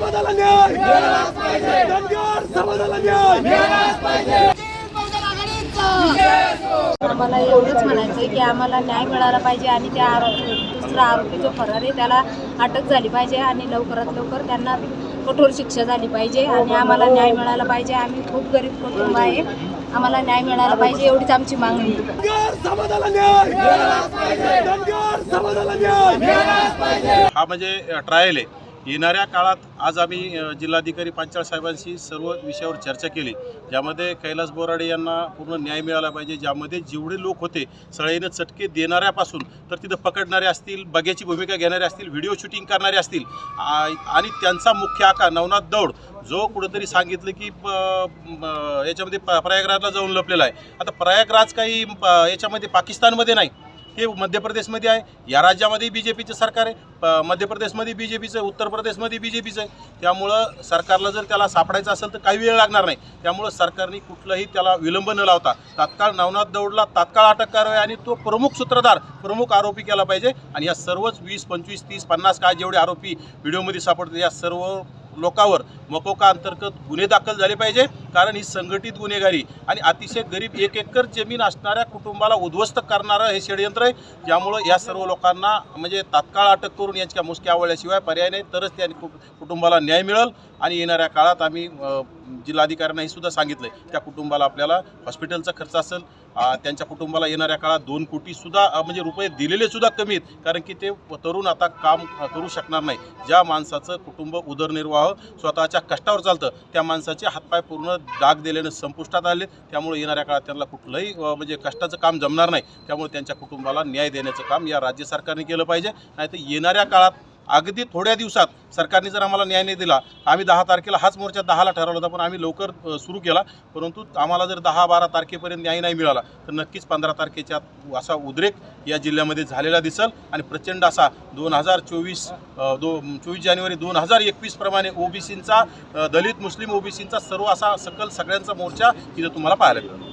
समाजाला न्याय. धनगर समाजाला न्याय. आम्हाला एवढंच म्हणायचं आहे की आम्हाला न्याय मिळाला पाहिजे आणि त्या आरोपी दुसरा आरोपी जो फरार आहे त्याला अटक झाली पाहिजे आणि लवकरात लवकर त्यांना कठोर शिक्षा झाली पाहिजे आणि आम्हाला न्याय मिळाला पाहिजे. आम्ही खूप गरीब कुटुंब आहे. आम्हाला न्याय मिळाला पाहिजे एवढीच आमची मागणी हा म्हणजे ट्रायल आहे. येणाऱ्या काळात आज आम्ही जिल्हाधिकारी पांचाळ साहेबांशी सर्व विषयावर चर्चा केली ज्यामध्ये कैलास बोराडे यांना पूर्ण न्याय मिळाला पाहिजे ज्यामध्ये जेवढे लोक होते सळईनं चटके देणाऱ्यापासून तर तिथं पकडणारे असतील बग्याची भूमिका घेणारे असतील व्हिडिओ शूटिंग करणारे असतील आणि त्यांचा मुख्य आकार नवनाथ दौड जो कुठंतरी सांगितलं की प- याच्यामध्ये प- प्रयागराजला जाऊन लपलेला आहे. आता प्रयागराज काही प- याच्यामध्ये पाकिस्तानमध्ये नाही. हे मध्य प्रदेशमध्ये आहे. या राज्यामध्ये बी जे पीचं सरकार आहे. प- मध्य प्रदेशमध्ये बी जे पीचं आहे. उत्तर प्रदेशमध्ये बी जे पीचं आहे. त्यामुळं सरकारला जर त्याला सापडायचं असेल तर काही वेळ लागणार नाही. त्यामुळं सरकारने कुठलंही त्याला विलंब न लावता तात्काळ नवनाथ दौडला तात्काळ अटक करावी आणि तो प्रमुख सूत्रधार प्रमुख आरोपी केला पाहिजे. आणि या सर्वच वीस पंचवीस तीस पन्नास काय जेवढे आरोपी व्हिडिओमध्ये सापडतात या सर्व लोकांवर मकोका अंतर्गत गुन्हे दाखल झाले पाहिजे. कारण ही संघटित गुन्हेगारी आणि अतिशय गरीब एक एकर जमीन असणाऱ्या कुटुंबाला उद्ध्वस्त करणारं हे षडयंत्र आहे. ज्यामुळं या सर्व लोकांना म्हणजे तात्काळ अटक करून यांच्या मुसक्या आवळल्याशिवाय पर्याय नाही. तरच त्या कुटुंबाला न्याय मिळेल आणि येणाऱ्या काळात आम्ही जिल्हाधिकाऱ्यांना हे सुद्धा सांगितलं आहे त्या कुटुंबाला आपल्याला हॉस्पिटलचा खर्च असेल त्यांच्या कुटुंबाला येणाऱ्या काळात दोन कोटीसुद्धा म्हणजे रुपये दिलेले सुद्धा कमी आहेत. कारण की ते तरुण आता काम करू शकणार नाही. ज्या माणसाचं कुटुंब उदरनिर्वाह स्वतःच्या कष्टावर चालतं त्या माणसाचे हातपाय पूर्ण डाग दिल्यानं संपुष्टात आले. त्यामुळे येणाऱ्या काळात त्यांना कुठलंही म्हणजे कष्टाचं काम जमणार नाही. त्यामुळे त्यांच्या कुटुंबाला न्याय देण्याचं काम या राज्य सरकारने केलं पाहिजे. नाहीतर येणाऱ्या काळात अगदी थोड्या दिवसात सरकारने जर आम्हाला न्याय नाही दिला आम्ही दहा तारखेला हाच मोर्चा दहाला ठरवला होता पण आम्ही लवकर सुरू केला. परंतु आम्हाला जर दहा बारा तारखेपर्यंत न्याय नाही मिळाला तर नक्कीच पंधरा तारखेच्या असा उद्रेक या जिल्ह्यामध्ये झालेला दिसल. आणि प्रचंड असा दोन हजार चोवीस दो चोवीस जानेवारी दोन हजार एकवीस प्रमाणे ओबीसींचा दलित मुस्लिम ओबीसींचा सर्व असा सकल सगळ्यांचा मोर्चा इथं तुम्हाला पाहायला मिळेल.